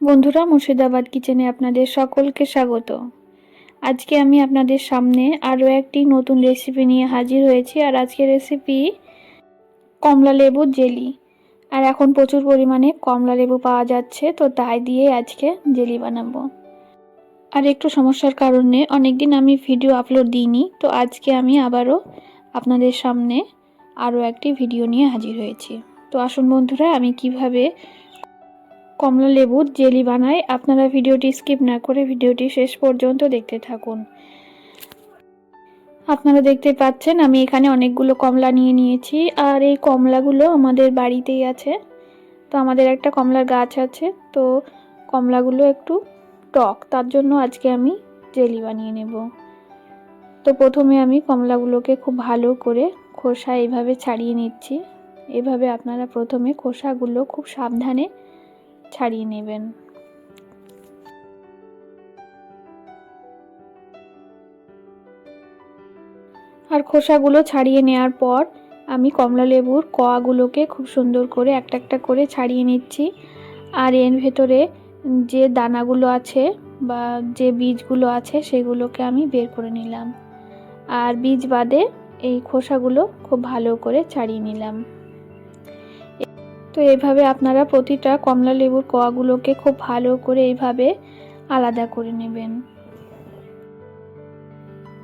বন্ধুরা, মুর্শিদাবাদ কিচেনে আপনাদের সকলকে স্বাগত। আজকে আমি আপনাদের সামনে আরও একটি নতুন রেসিপি নিয়ে হাজির হয়েছি, আর আজকের রেসিপি কমলা লেবুর জেলি। আর এখন প্রচুর পরিমাণে কমলা লেবু পাওয়া যাচ্ছে, তো তাই দিয়ে আজকে জেলি বানাবো। আর একটু সমস্যার কারণে অনেকদিন আমি ভিডিও আপলোড দিইনি, তো আজকে আমি আবারও আপনাদের সামনে আরও একটি ভিডিও নিয়ে হাজির হয়েছি। তো আসুন বন্ধুরা, আমি কীভাবে কমলা লেবুর জেলি বানাই আপনারা ভিডিওটি স্কিপ না করে ভিডিওটি শেষ পর্যন্ত দেখতে থাকুন। আপনারা দেখতে পাচ্ছেন, আমি এখানে অনেকগুলো কমলা নিয়ে নিয়েছি। আর এই কমলাগুলো আমাদের বাড়িতেই আছে। তো আমাদের একটা কমলার গাছ আছে। তো কমলাগুলো একটু টক, তার জন্য আজকে আমি জেলি বানিয়ে নেব। তো প্রথমে আমি কমলাগুলোকে খুব ভালো করে খোসা এইভাবে ছাড়িয়ে নিচ্ছি। এভাবে আপনারা প্রথমে খোসাগুলো খুব সাবধানে ছাড়িয়ে নেবেন। আর খোসাগুলো ছাড়িয়ে নেওয়ার পর আমি কমলা লেবুর কোয়াগুলোকে খুব সুন্দর করে একটা একটা করে ছাড়িয়ে নিচ্ছি। আর এর ভেতরে যে দানাগুলো আছে বা যে বীজগুলো আছে সেগুলোকে আমি বের করে নিলাম। আর বীজ বাদে এই খোসাগুলো খুব ভালো করে ছাড়িয়ে নিলাম। তো এইভাবে আপনারা প্রতিটা কমলা লেবুর কোয়াগুলোকে খুব ভালো করে এইভাবে আলাদা করে নেবেন।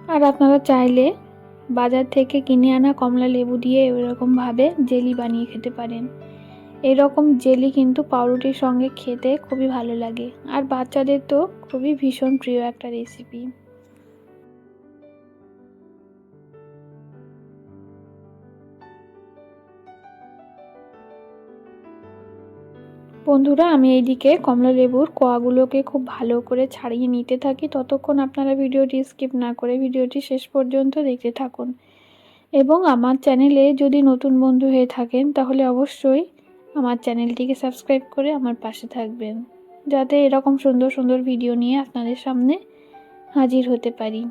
আর আপনারা চাইলে বাজার থেকে কিনে আনা কমলা লেবু দিয়ে এরকমভাবে জেলি বানিয়ে খেতে পারেন। এরকম জেলি কিন্তু পাউরুটির সঙ্গে খেতে খুবই ভালো লাগে। আর বাচ্চাদের তো খুবই ভীষণ প্রিয় একটা রেসিপি বন্ধুরা, আমি এইদিকে কমলা লেবুর কোয়াগুলোকে খুব ভালো করে ছাড়িয়ে নিতে থাকি। ততক্ষণ আপনারা ভিডিওটি স্কিপ না করে ভিডিওটি শেষ পর্যন্ত দেখতে থাকুন। এবং আমার চ্যানেলে যদি নতুন বন্ধু হয়ে থাকেন, তাহলে অবশ্যই আমার চ্যানেলটিকে সাবস্ক্রাইব করে আমার পাশে থাকবেন। যাতে এরকম সুন্দর সুন্দর ভিডিও নিয়ে আপনাদের সামনে হাজির হতে পারি।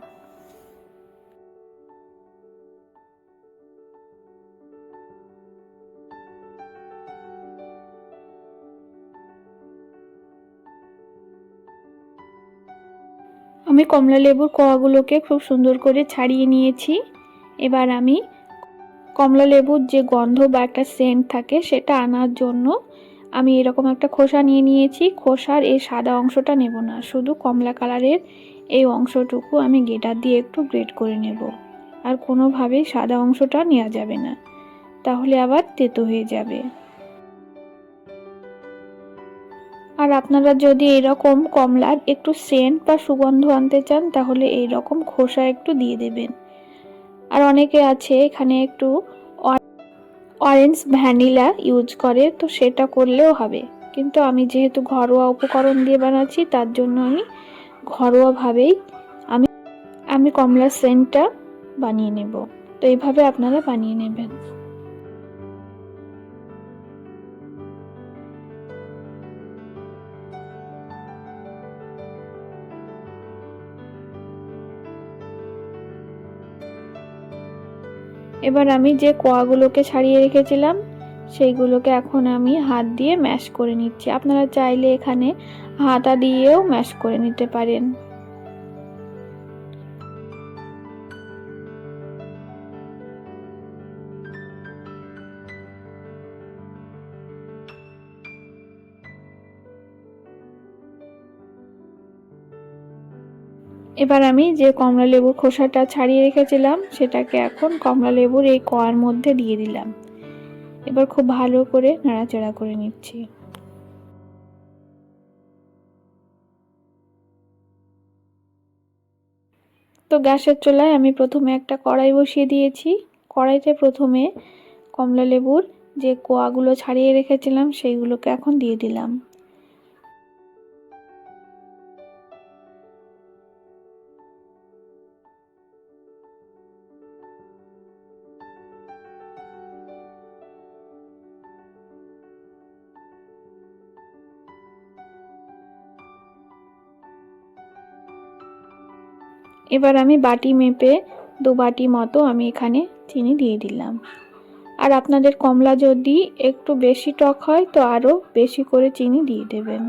আমি কমলা লেবুর কোয়াগুলোকে খুব সুন্দর করে ছাড়িয়ে নিয়েছি। এবার আমি কমলা লেবুর যে গন্ধ বা একটা সেন্ট থাকে সেটা আনার জন্য আমি এরকম একটা খোসা নিয়ে নিয়েছি। খোসার এই সাদা অংশটা নেব না, শুধু কমলা কালারের এই অংশটুকু আমি গেটার দিয়ে একটু গ্রেট করে নেব। আর কোনোভাবেই সাদা অংশটা নেওয়া যাবে না। তাহলে আবার তেতো হয়ে যাবে। আর আপনারা যদি এরকম কমলার একটু সেন্ট বা সুগন্ধ আনতে চান, তাহলে এই রকম খোসা একটু দিয়ে দেবেন। আর অনেকে আছে এখানে একটু অরেঞ্জ ভ্যানিলা ইউজ করে, তো সেটা করলেও হবে। কিন্তু আমি যেহেতু ঘরোয়া উপকরণ দিয়ে বানাচ্ছি, তার জন্য আমি ঘরোয়াভাবেই আমি আমি কমলার সেন্টটা বানিয়ে নেব। তো এইভাবে আপনারা বানিয়ে নেবেন। এবার আমি যে কোয়াগুলোকে ছাড়িয়ে রেখেছিলাম, সেইগুলোকে এখন আমি হাত দিয়ে ম্যাশ করে নিচ্ছি। আপনারা চাইলে এখানে হাতা দিয়েও ম্যাশ করে নিতে পারেন। এবার আমি যে কমলা লেবুর খোসাটা ছাড়িয়ে রেখেছিলাম, সেটাকে এখন কমলা লেবুর এই কোয়ার মধ্যে দিয়ে দিলাম। এবার খুব ভালো করে নাড়াচাড়া করে নিচ্ছি। তো গ্যাসের চুলায় আমি প্রথমে একটা কড়াই বসিয়ে দিয়েছি। কড়াইতে প্রথমে কমলা লেবুর যে কোয়াগুলো ছাড়িয়ে রেখেছিলাম, সেইগুলোকে এখন দিয়ে দিলাম। এবার আমি বাটি মেপে দু বাটি মতো আমি এখানে চিনি দিয়ে দিলাম। আর আপনাদের কমলা যদি একটু বেশি টক হয়, তো আরও বেশি করে চিনি দিয়ে দেবেন।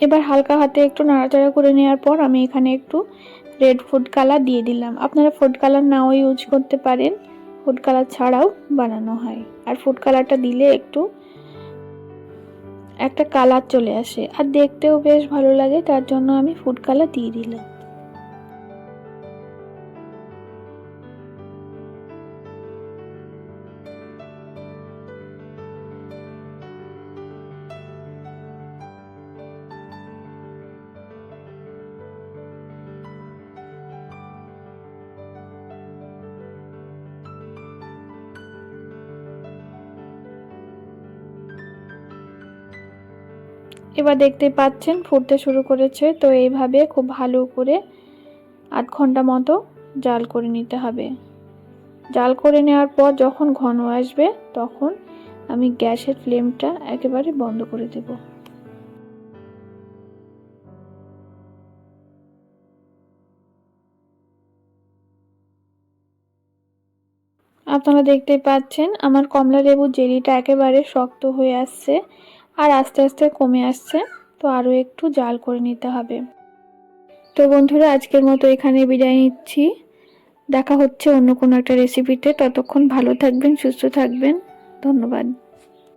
এবার হালকা হাতে একটু নাড়াচাড়া করে নেওয়ার পর আমি এখানে একটু রেড ফুড কালার দিয়ে দিলাম। আপনারা ফুড কালার নাও ইউজ করতে পারেন। ফুড কালার ছাড়াও বানানো হয়। আর ফুড কালারটা দিলে একটু একটা কালার চলে আসে। আর দেখতেও বেশ ভালো লাগে, তার জন্য আমি ফুড কালার দিয়ে দিলাম। এবার দেখতে পাচ্ছেন ফুটতে শুরু করেছে, তো এইভাবে খুব ভালো করে আধ ঘণ্টা মতো জাল করে নিতে হবে। জাল করে নেওয়ার পর যখন ঘন আসবে, তখন আমি গ্যাসের ফ্লেমটা একেবারে বন্ধ করে দেব। আপনারা দেখতে পাচ্ছেন আমার কমলা লেবুর জেলিটা একেবারে শক্ত হয়ে আসছে। আর আস্তে আস্তে কমে আসছে, তো আরও একটু জাল করে নিতে হবে। তো বন্ধুরা, আজকের মতো এখানে বিদায় নিচ্ছি। দেখা হচ্ছে অন্য কোনো একটা রেসিপিতে ততক্ষণ ভালো থাকবেন, সুস্থ থাকবেন। ধন্যবাদ।